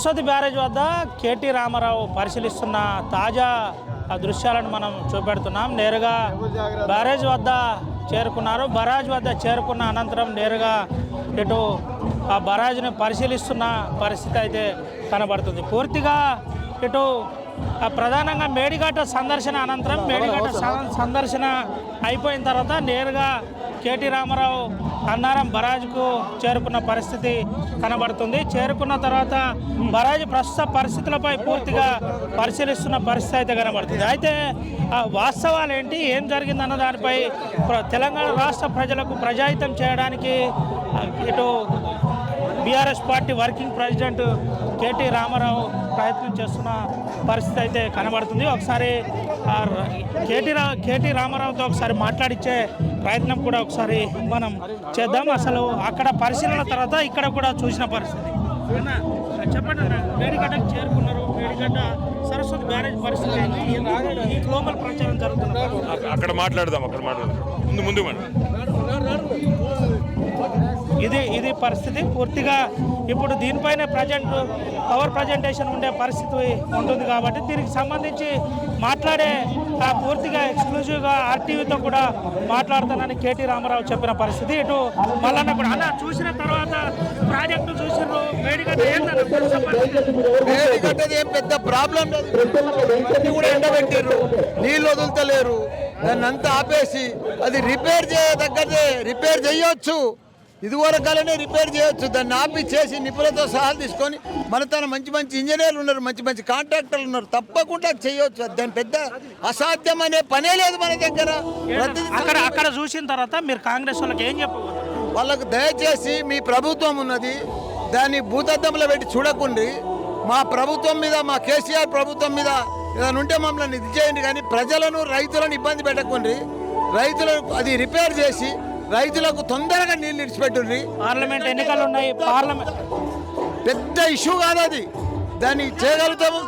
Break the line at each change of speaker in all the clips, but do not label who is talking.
Saraswati barrage వద్ద KT Rama Rao పరిశీలిస్తున్న తాజా ఆ దృశ్యాలను మనం చూపెడుతున్నాం. నేరుగా బ్యారేజ్ వద్ద చేరుకున్నారు. బరాజ్ వద్ద చేరుకున్న అనంతరం నేరుగా ఇటు ఆ బరాజ్ని పరిశీలిస్తున్న పరిస్థితి అయితే కనబడుతుంది. పూర్తిగా ఇటు ప్రధానంగా మేడిగడ్డ సందర్శన అనంతరం స- సందర్శన అయిపోయిన తర్వాత నేరుగా కేటీ రామారావు అన్నారం బరాజ్కు చేరుకున్న పరిస్థితి కనబడుతుంది. చేరుకున్న తర్వాత బరాజ్ ప్రస్తుత పరిస్థితులపై పూర్తిగా పరిశీలిస్తున్న పరిస్థితి అయితే కనబడుతుంది. అయితే ఆ వాస్తవాలు ఏంటి? ఏం జరిగిందన్న దానిపై ప్ర- తెలంగాణ రాష్ట్ర ప్రజలకు ప్రజాహితం చేయడానికి ఇటు BRS party working president KT Rama Rao ప్రయత్నం చేస్తున్న పరిస్థితి అయితే కనబడుతుంది. ఒకసారి కేటీ రా కేటీ రామారావుతో ఒకసారి మాట్లాడిచ్చే ప్రయత్నం కూడా ఒకసారి మనం చేద్దాం. అసలు అక్కడ పరిశీలన తర్వాత ఇక్కడ కూడా చూసిన పరిస్థితి. చెప్పండి మేడిగడ్డకు చేరుకున్నారు. మేడిగడ్డ సరస్వతి బ్యారేజ్ పరిస్థితి ఈ గ్లోబల్ ప్రచారం జరుగుతుంది
అక్కడ మాట్లాడదాం అక్కడ మాట్లాడదాం. ముందు ముందు మేడం.
ఇది ఇది పరిస్థితి. పూర్తిగా ఇప్పుడు దీనిపైన ప్రజెంట్ పవర్ ప్రజెంటేషన్ ఉండే పరిస్థితి ఉంటుంది కాబట్టి దీనికి సంబంధించి మాట్లాడే ఆ పూర్తిగా ఎక్స్క్లూజివ్గా ఆర్టీవీతో కూడా మాట్లాడుతానని కేటీ రామారావు చెప్పిన పరిస్థితి. ఇటు మళ్ళీ కూడా అలా చూసిన తర్వాత ప్రాజెక్టు చూసిర్రు వేడిగడ్డ ఏంటన్న
ఏం పెద్ద ప్రాబ్లం లేదు. కూడా ఎండబెట్టిర్రు. నీళ్ళు వదులుతలేరు. దాన్ని అంతా ఆపేసి అది రిపేర్ చేయదగ్గదే రిపేర్ చేయొచ్చు. ఇదివరకాలనే రిపేర్ చేయొచ్చు. దాన్ని ఆపి చేసి నిపుణులతో సహా తీసుకొని మన తన మంచి మంచి ఇంజనీర్లు ఉన్నారు మంచి మంచి కాంట్రాక్టర్లు ఉన్నారు. తప్పకుండా చేయొచ్చు. దాని పెద్ద అసాధ్యం అనే పనే లేదు మన దగ్గర.
అక్కడ అక్కడ చూసిన తర్వాత మీరు కాంగ్రెస్ వాళ్ళకి ఏం చెప్పబోతున్నారు
వాళ్ళకు దయచేసి మీ ప్రభుత్వం ఉన్నది దాన్ని భూతద్దంలో పెట్టి చూడకుండి. మా ప్రభుత్వం మీద మా కేసీఆర్ ప్రభుత్వం మీద ఏదైనా ఉంటే మమ్మల్ని ఇది చేయండి. కానీ ప్రజలను రైతులను ఇబ్బంది పెట్టకుండి. రైతులకు అది రిపేర్ చేసి రైతులకు తొందరగా నీళ్ళు ఇడిచిపెట్టుండ్రి
పార్లమెంట్ ఎన్నికలు ఉన్నాయి. పార్లమెంట్
పెద్ద ఇష్యూ కాదు అది. దాన్ని చేయగలుగుతాము.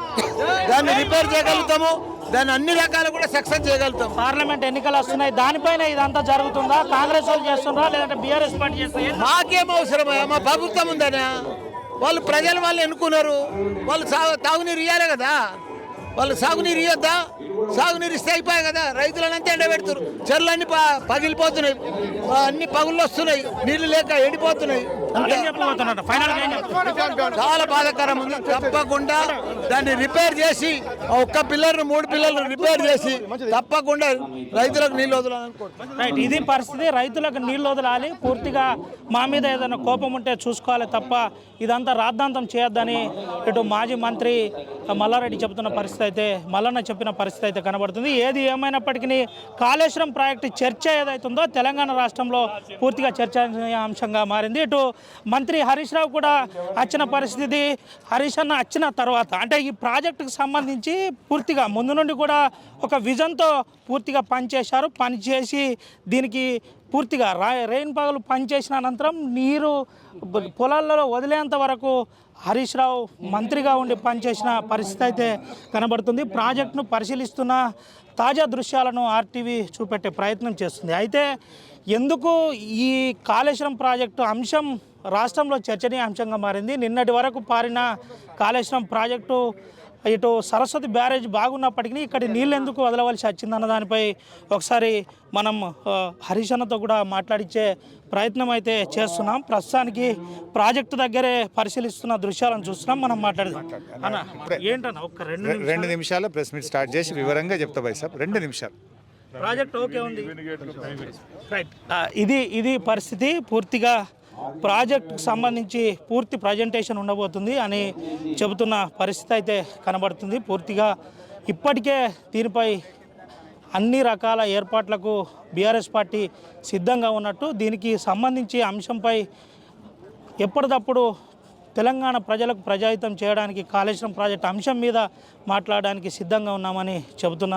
దాన్ని రిపేర్ చేయగలుగుతాము. దాన్ని అన్ని రకాలు కూడా సక్సెస్ చేయగలుగుతాం
పార్లమెంట్ ఎన్నికలు వస్తున్నాయి. దానిపైన ఇదంతా జరుగుతుందా? కాంగ్రెస్ వాళ్ళు చేస్తుండ్రా లేదంటే బీఆర్ఎస్ పార్టీ చేస్తుందా?
మాకేం అవసరమయ్యా? మా ప్రభుత్వం ఉందనా? వాళ్ళు ప్రజలు వాళ్ళు ఎన్నుకున్నారు. వాళ్ళు సాగు తాగునీరు ఇవ్వాలి కదా. వాళ్ళు సాగునీరు ఇవ్వద్దా సాగునీరు ఇస్తే అయిపోయాయి కదా. రైతులనంతా ఎండబెడుతున్నారు చెర్లన్నీ పగిలిపోతున్నాయి. అన్ని పగుళ్ళు వస్తున్నాయి. నీళ్ళు లేక ఎండిపోతున్నాయి. అంతే. చాలా బాధాకరం. ఉంది తప్పకుండా దాన్ని రిపేర్ చేసి ఒక్క పిల్లర్ను మూడు పిల్లర్లు రిపేర్ చేసి తప్పకుండా రైతులకు నీళ్ళు వదలాలనుకుంటున్నాను
రైట్ ఇది పరిస్థితి. రైతులకు నీళ్ళు వదలాలి. పూర్తిగా మా మీద ఏదైనా కోపం ఉంటే చూసుకోవాలి తప్ప ఇదంతా రాద్ధాంతం చేయొద్దని ఇటు మాజీ మంత్రి మల్లారెడ్డి చెబుతున్న పరిస్థితి అయితే మల్లన్న చెప్పిన పరిస్థితి అయితే కనబడుతుంది. ఏది ఏమైనప్పటికీ కాళేశ్వరం ప్రాజెక్టు చర్చ ఏదైతుందో తెలంగాణ రాష్ట్రంలో పూర్తిగా చర్చాంశంగా మారింది. ఇటు మంత్రి హరీష్ రావు కూడా వచ్చిన పరిస్థితి హరీష్ అన్న వచ్చిన తర్వాత అంటే ఈ ప్రాజెక్టుకు సంబంధించి పూర్తిగా ముందు నుండి కూడా ఒక విజన్తో పూర్తిగా పనిచేశారు. పనిచేసి దీనికి పూర్తిగా రా రెయిన్ పగలు పనిచేసిన అనంతరం నీరు పొలాలలో వదిలేంత వరకు హరీష్ రావు మంత్రిగా ఉండి పనిచేసిన పరిస్థితి అయితే కనబడుతుంది. ప్రాజెక్టును పరిశీలిస్తున్న తాజా దృశ్యాలను ఆర్టీవీ చూపెట్టే ప్రయత్నం చేస్తుంది. అయితే ఎందుకు ఈ కాళేశ్వరం ప్రాజెక్టు అంశం రాష్ట్రంలో చర్చనీయాంశంగా మారింది? నిన్నటి వరకు పారిన కాళేశ్వరం ప్రాజెక్టు ఇటు సరస్వతి బ్యారేజ్ బాగున్నప్పటికీ ఇక్కడ నీళ్ళు ఎందుకు వదలవలసి వచ్చిందన్న దానిపై ఒకసారి మనం అన్నతో కూడా మాట్లాడించే ప్రయత్నం అయితే చేస్తున్నాం. ప్రస్తుతానికి ప్రాజెక్టు దగ్గరే పరిశీలిస్తున్న దృశ్యాలను చూస్తున్నాం. మనం మాట్లాడదాం. అన్న ఏంటన్న ఒక్క రెండు
రెండు నిమిషాలు ప్రెస్ మీట్ స్టార్ట్ చేసి వివరంగా చెప్తా బై సాబ్. రెండు నిమిషాలు.
ప్రాజెక్ట్ ఓకే ఉంది. రైట్ ఇది ఇది పరిస్థితి పూర్తిగా ప్రాజెక్టుకు సంబంధించి పూర్తి ప్రజెంటేషన్ ఉండబోతుంది అని చెబుతున్న పరిస్థితి అయితే కనబడుతుంది. పూర్తిగా ఇప్పటికే దీనిపై అన్ని రకాల ఏర్పాట్లకు బీఆర్ఎస్ పార్టీ సిద్ధంగా ఉన్నట్టు దీనికి సంబంధించి అంశంపై ఎప్పటికప్పుడు తెలంగాణ ప్రజలకు ప్రజాహితం చేయడానికి కాళేశ్వరం ప్రాజెక్ట్ అంశం మీద మాట్లాడడానికి సిద్ధంగా ఉన్నామని చెబుతున్న